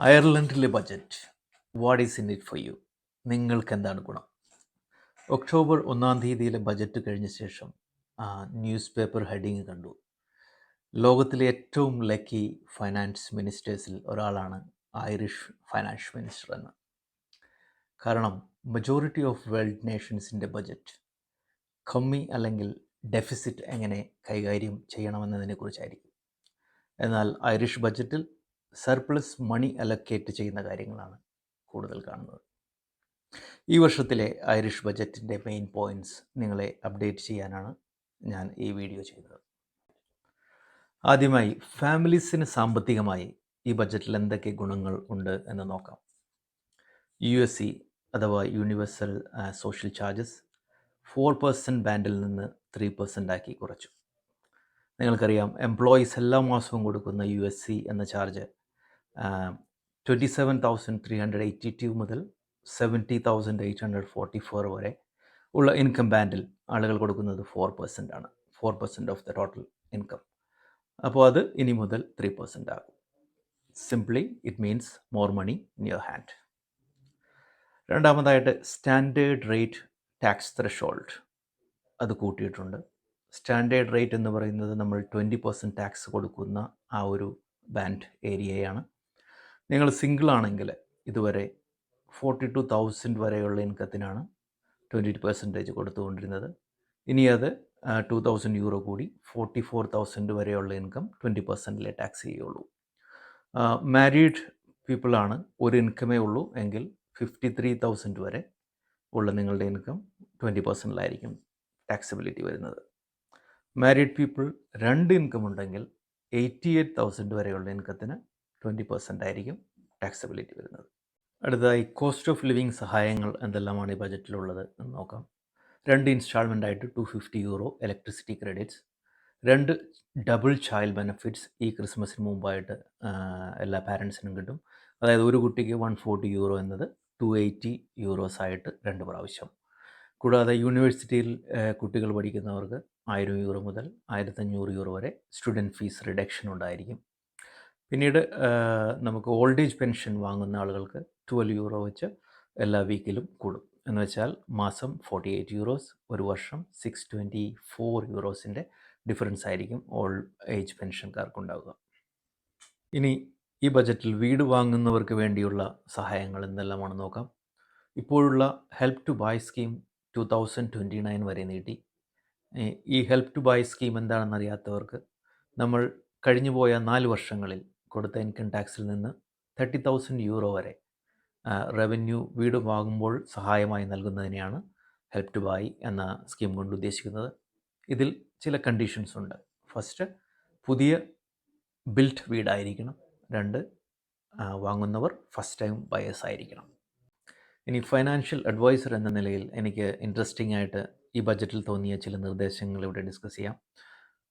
അയർലൻഡിലെ budget. What is in it for you നിങ്ങൾക്ക് എന്താണ് ഗുണം? ഒക്ടോബർ ഒന്നാം തീയതിയിലെ ബജറ്റ് കഴിഞ്ഞ ശേഷം ന്യൂസ് പേപ്പർ ഹെഡിങ് കണ്ടു. ലോകത്തിലെ ഏറ്റവും ലക്കി ഫൈനാൻസ് മിനിസ്റ്റേഴ്സിൽ ഒരാളാണ് ഐറിഷ് ഫൈനാൻസ് മിനിസ്റ്റർ എന്ന്. കാരണം മജോറിറ്റി ഓഫ് വേൾഡ് നേഷൻസിന്റെ ബജറ്റ് കമ്മി അല്ലെങ്കിൽ ഡെഫിസിറ്റ് എങ്ങനെ കൈകാര്യം ചെയ്യണമെന്നതിനെക്കുറിച്ചായിരിക്കും. എന്നാൽ ഐറിഷ് ബജറ്റിൽ സർപ്ലസ് മണി അലക്കേറ്റ് ചെയ്യുന്ന കാര്യങ്ങളാണ് കൂടുതൽ കാണുന്നത്. ഈ വർഷത്തിലെ ഐറിഷ് ബജറ്റിന്റെ മെയിൻ പോയിന്റ്സ് നിങ്ങളെ അപ്ഡേറ്റ് ചെയ്യാനാണ് ഞാൻ ഈ വീഡിയോ ചെയ്തത് ആദ്യമായി ഫാമിലീസിന് സാമ്പത്തികമായി ഈ ബജറ്റിൽ എന്തൊക്കെ ഗുണങ്ങൾ ഉണ്ട് എന്ന് നോക്കാം. യു എസ് സി അഥവാ universal social charges four percent ബാൻഡിൽ നിന്ന് ത്രീ പെർസെന്റ് ആക്കി കുറച്ചു. നിങ്ങൾക്കറിയാം എംപ്ലോയീസ് എല്ലാ മാസവും കൊടുക്കുന്ന യു എസ് സി എന്ന charge twenty seven thousand three hundred eighty two മുതൽ seventy thousand eight hundred forty four വരെ ഉള്ള ഇൻകം ബാൻഡിൽ ആളുകൾ കൊടുക്കുന്നത് ഫോർ പെർസെന്റ് ആണ്. Four percent of the total income അപ്പോൾ അത് ഇനി മുതൽ ത്രീ പെർസെന്റ് ആകും. Simply it means more money in your hand രണ്ടാമതായിട്ട് സ്റ്റാൻഡേർഡ് റേറ്റ് ടാക്സ് ത്രഷോൾഡ് അത് കൂട്ടിയിട്ടുണ്ട്. സ്റ്റാൻഡേർഡ് റേറ്റ് എന്ന് പറയുന്നത് നമ്മൾ ട്വന്റി പെർസെന്റ് ടാക്സ് കൊടുക്കുന്ന ആ ഒരു ബാൻഡ് ഏരിയയാണ് നിങ്ങൾ സിംഗിൾ ആണെങ്കിൽ ഇതുവരെ ഫോർട്ടി ടു തൗസൻഡ് വരെയുള്ള ഇൻകത്തിനാണ് ട്വന്റി പെർസെന്റേജ് കൊടുത്തുകൊണ്ടിരുന്നത്. ഇനി അത് ടു തൗസൻഡ് യൂറോ കൂടി ഫോർട്ടി ഫോർ തൗസൻഡ് വരെയുള്ള ഇൻകം ട്വന്റി പെർസെന്റിലെ ടാക്സ് ചെയ്യുള്ളൂ. മാരീഡ് പീപ്പിളാണ് ഒരു ഇൻകമേ ഉള്ളൂ എങ്കിൽ ഫിഫ്റ്റി ത്രീ തൗസൻഡ് വരെ ഉള്ള നിങ്ങളുടെ ഇൻകം ട്വന്റി പെർസെന്റിലായിരിക്കും ടാക്സിബിലിറ്റി വരുന്നത്. മാരീഡ് പീപ്പിൾ രണ്ട് ഇൻകം ഉണ്ടെങ്കിൽ എയ്റ്റി എയ്റ്റ് തൗസൻഡ് വരെയുള്ള ഇൻകത്തിന് ട്വന്റി പെർസെന്റ് ആയിരിക്കും ടാക്സബിലിറ്റി വരുന്നത്. അടുത്തതായി കോസ്റ്റ് ഓഫ് ലിവിങ് സഹായങ്ങൾ എന്തെല്ലാമാണ് ഈ ബജറ്റിലുള്ളത് എന്ന് നോക്കാം. രണ്ട് ഇൻസ്റ്റാൾമെന്റ് ആയിട്ട് two fifty euro electricity credits രണ്ട് ഡബിൾ ചൈൽഡ് ബെനഫിറ്റ്സ് ഈ ക്രിസ്മസിന് മുമ്പായിട്ട് എല്ലാ പാരൻസിനും കിട്ടും. അതായത് ഒരു കുട്ടിക്ക് വൺ ഫോർട്ടി യൂറോ എന്നത് ടു എയ്റ്റി യൂറോസ് ആയിട്ട് രണ്ട് പ്രാവശ്യം. കൂടാതെ യൂണിവേഴ്സിറ്റിയിൽ കുട്ടികൾ പഠിക്കുന്നവർക്ക് ആയിരം യൂറോ മുതൽ ആയിരത്തഞ്ഞൂറ് യൂറോ വരെ സ്റ്റുഡന്റ് ഫീസ് റിഡക്ഷൻ ഉണ്ടായിരിക്കും. പിന്നീട് നമുക്ക് ഓൾഡ് ഏജ് പെൻഷൻ വാങ്ങുന്ന ആളുകൾക്ക് ട്വൽവ് യൂറോ വെച്ച് എല്ലാ വീക്കിലും കൂടും. എന്ന് വെച്ചാൽ മാസം ഫോർട്ടി എയ്റ്റ് യൂറോസ് ഒരു വർഷം സിക്സ് ട്വന്റി ഫോർ യൂറോസിന്റെ ഡിഫറൻസ് ആയിരിക്കും ഓൾഡ് ഏജ് പെൻഷൻകാർക്കുണ്ടാവുക. ഇനി ഈ ബജറ്റിൽ വീട് വാങ്ങുന്നവർക്ക് വേണ്ടിയുള്ള സഹായങ്ങൾ എന്തെല്ലാമാണ് നോക്കാം. ഇപ്പോഴുള്ള help to buy scheme two thousand twenty nine വരെ നീട്ടി. ഈ ഹെൽപ്പ് ടു ബൈ സ്കീം എന്താണെന്നറിയാത്തവർക്ക് നമ്മൾ കഴിഞ്ഞുപോയ നാല് വർഷങ്ങളിൽ കൊടുത്ത ഇൻകം ടാക്സിൽ നിന്ന് തേർട്ടി തൗസൻഡ് യൂറോ വരെ റവന്യൂ വീട് വാങ്ങുമ്പോൾ സഹായമായി നൽകുന്നതിനെയാണ് ഹെൽപ്പ് ടു ബൈ എന്ന സ്കീം കൊണ്ട് ഉദ്ദേശിക്കുന്നത്. ഇതിൽ ചില കണ്ടീഷൻസ് ഉണ്ട്. ഫസ്റ്റ് പുതിയ ബിൽറ്റ് വീടായിരിക്കണം. രണ്ട് വാങ്ങുന്നവർ ഫസ്റ്റ് ടൈം ബയേഴ്സ് ആയിരിക്കണം. ഇനി ഫൈനാൻഷ്യൽ അഡ്വൈസർ എന്ന നിലയിൽ എനിക്ക് ഇൻട്രസ്റ്റിംഗ് ആയിട്ട് ഈ ബജറ്റിൽ തോന്നിയ ചില നിർദ്ദേശങ്ങൾ ഇവിടെ ഡിസ്കസ് ചെയ്യാം.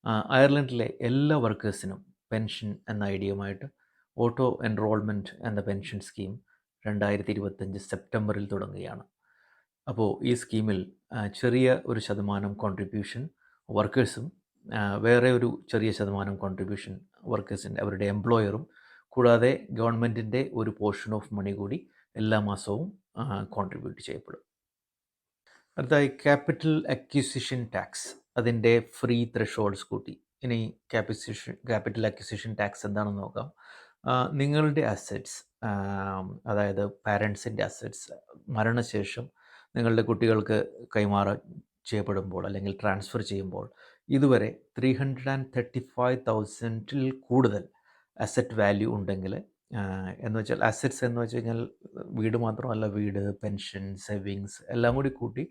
അയർലൻഡിലെ എല്ലാ വർക്കേഴ്സിനും പെൻഷൻ എന്ന ഐഡിയയുമായിട്ട് ഓട്ടോ എൻറോൾമെന്റ് എന്ന പെൻഷൻ സ്കീം രണ്ടായിരത്തി ഇരുപത്തഞ്ച് സെപ്റ്റംബറിൽ തുടങ്ങുകയാണ്. അപ്പോൾ ഈ സ്കീമിൽ ചെറിയ ഒരു ശതമാനം കോൺട്രിബ്യൂഷൻ വർക്കേഴ്സും വേറെ ഒരു ചെറിയ ശതമാനം കോൺട്രിബ്യൂഷൻ വർക്കേഴ്സിന്റെ അവരുടെ എംപ്ലോയറും കൂടാതെ ഗവൺമെന്റിന്റെ ഒരു പോർഷൻ ഓഫ് മണി കൂടി എല്ലാ മാസവും കോൺട്രിബ്യൂട്ട് ചെയ്യപ്പെടും. അടുത്തായി ക്യാപിറ്റൽ അക്വിസിഷൻ ടാക്സ് അതിന്റെ ഫ്രീ ത്രഷോൾഡ്സ് കൂട്ടി. ഇനി ക്യാപിസിഷൻ ക്യാപിറ്റൽ അക്വിസിഷൻ ടാക്സ് എന്താണെന്ന് നോക്കാം. നിങ്ങളുടെ അസറ്റ്സ് അതായത് പാരൻസിന്റെ അസറ്റ്സ് മരണശേഷം നിങ്ങളുടെ കുട്ടികൾക്ക് കൈമാറ ചെയ്യപ്പെടുമ്പോൾ അല്ലെങ്കിൽ ട്രാൻസ്ഫർ ചെയ്യുമ്പോൾ ഇതുവരെ three hundred and thirty five തൗസൻഡിൽ കൂടുതൽ അസറ്റ് വാല്യൂ ഉണ്ടെങ്കിൽ എന്ന് വെച്ചാൽ അസറ്റ്സ് എന്ന് വെച്ച് കഴിഞ്ഞാൽ വീട് മാത്രമല്ല വീട് പെൻഷൻ സേവിങ്സ് എല്ലാം കൂടി കൂട്ടി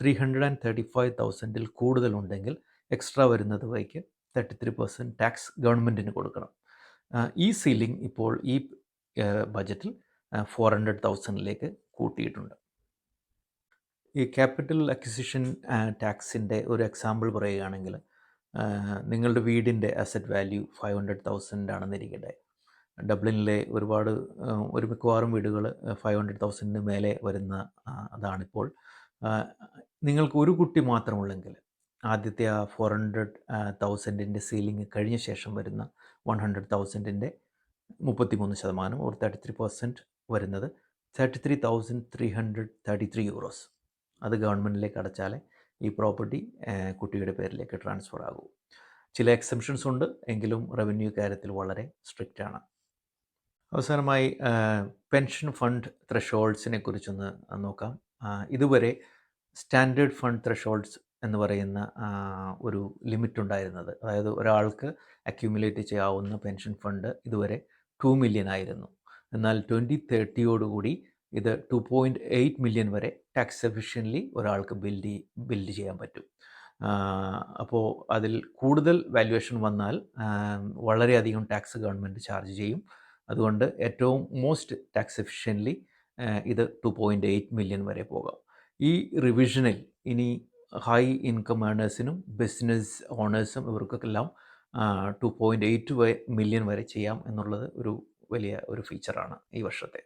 three hundred and thirty five തൗസൻഡിൽ കൂടുതലുണ്ടെങ്കിൽ എക്സ്ട്രാ വരുന്നത് വഴിക്ക് തേർട്ടി ത്രീ പെർസെന്റ് ടാക്സ് ഗവൺമെന്റിന് കൊടുക്കണം ഈ സീലിംഗ് ഇപ്പോൾ ഈ ബജറ്റിൽ ഫോർ ഹൺഡ്രഡ് തൗസൻഡിലേക്ക് കൂട്ടിയിട്ടുണ്ട്. ഈ ക്യാപിറ്റൽ അക്വിസിഷൻ ടാക്സിന്റെ ഒരു എക്സാമ്പിൾ പറയുകയാണെങ്കിൽ നിങ്ങളുടെ വീടിന്റെ asset value five hundred thousand ആണെന്നിരിക്കട്ടെ. ഡബ്ലിനിലെ ഒരുപാട് ഒരു മിക്കവാറും വീടുകൾ ഫൈവ് ഹൺഡ്രഡ് തൗസൻഡിന് മേലെ വരുന്ന അതാണിപ്പോൾ. നിങ്ങൾക്ക് ഒരു കുട്ടി മാത്രമുള്ളെങ്കിൽ ആദ്യത്തെ ആ ഫോർ ഹൺഡ്രഡ് തൗസൻഡിന്റെ സീലിംഗ് കഴിഞ്ഞ ശേഷം വരുന്ന വൺ ഹൺഡ്രഡ് തൗസൻഡിന്റെ മുപ്പത്തി മൂന്ന് ശതമാനം ഓർ തേർട്ടി ത്രീ പെർസെന്റ് വരുന്നത്. Thirty three thousand three hundred thirty three euros അത് ഗവൺമെന്റിലേക്ക് അടച്ചാലേ ഈ പ്രോപ്പർട്ടി കുട്ടിയുടെ പേരിലേക്ക് ട്രാൻസ്ഫർ ആകൂ. ചില എക്സെപ്ഷൻസ് ഉണ്ട്. എങ്കിലും റവന്യൂ കാര്യത്തിൽ വളരെ സ്ട്രിക്റ്റ് ആണ്. അവസാനമായി പെൻഷൻ ഫണ്ട് ത്രഷോൾഡ്സിനെ കുറിച്ചൊന്ന് നോക്കാം. ഇതുവരെ സ്റ്റാൻഡേർഡ് ഫണ്ട് ത്രഷോൾഡ്സ് എന്ന് പറയുന്ന ഒരു ലിമിറ്റ് ഉണ്ടായിരുന്നത് അതായത് ഒരാൾക്ക് അക്യുമുലേറ്റ് ചെയ്യാവുന്ന പെൻഷൻ ഫണ്ട് ഇതുവരെ ടു മില്യൺ ആയിരുന്നു. എന്നാൽ ട്വന്റി തേർട്ടിയോടുകൂടി ഇത് ടു പോയിന്റ് എയ്റ്റ് മില്യൺ വരെ ടാക്സ് എഫിഷ്യന്റ്ലി ഒരാൾക്ക് ബിൽഡ് ബിൽഡ് ചെയ്യാൻ പറ്റും. അപ്പോൾ അതിൽ കൂടുതൽ വാല്യുവേഷൻ വന്നാൽ വളരെയധികം ടാക്സ് ഗവൺമെന്റ് ചാർജ് ചെയ്യും. അതുകൊണ്ട് ഏറ്റവും മോസ്റ്റ് ടാക്സ് എഫിഷ്യന്റ്ലി ഇത് ടു പോയിന്റ് എയ്റ്റ് മില്യൺ വരെ പോകാം. ഈ റിവിഷനിൽ ഇനി ഹൈ ഇൻകം ഏണേഴ്സിനും ബിസിനസ് ഓണേഴ്സും ഇവർക്കെല്ലാം ടു പോയിന്റ് എയ്റ്റ് മില്യൺ വരെ ചെയ്യാം എന്നുള്ളത് ഒരു വലിയ ഒരു ഫീച്ചറാണ് ഈ വർഷത്തെ.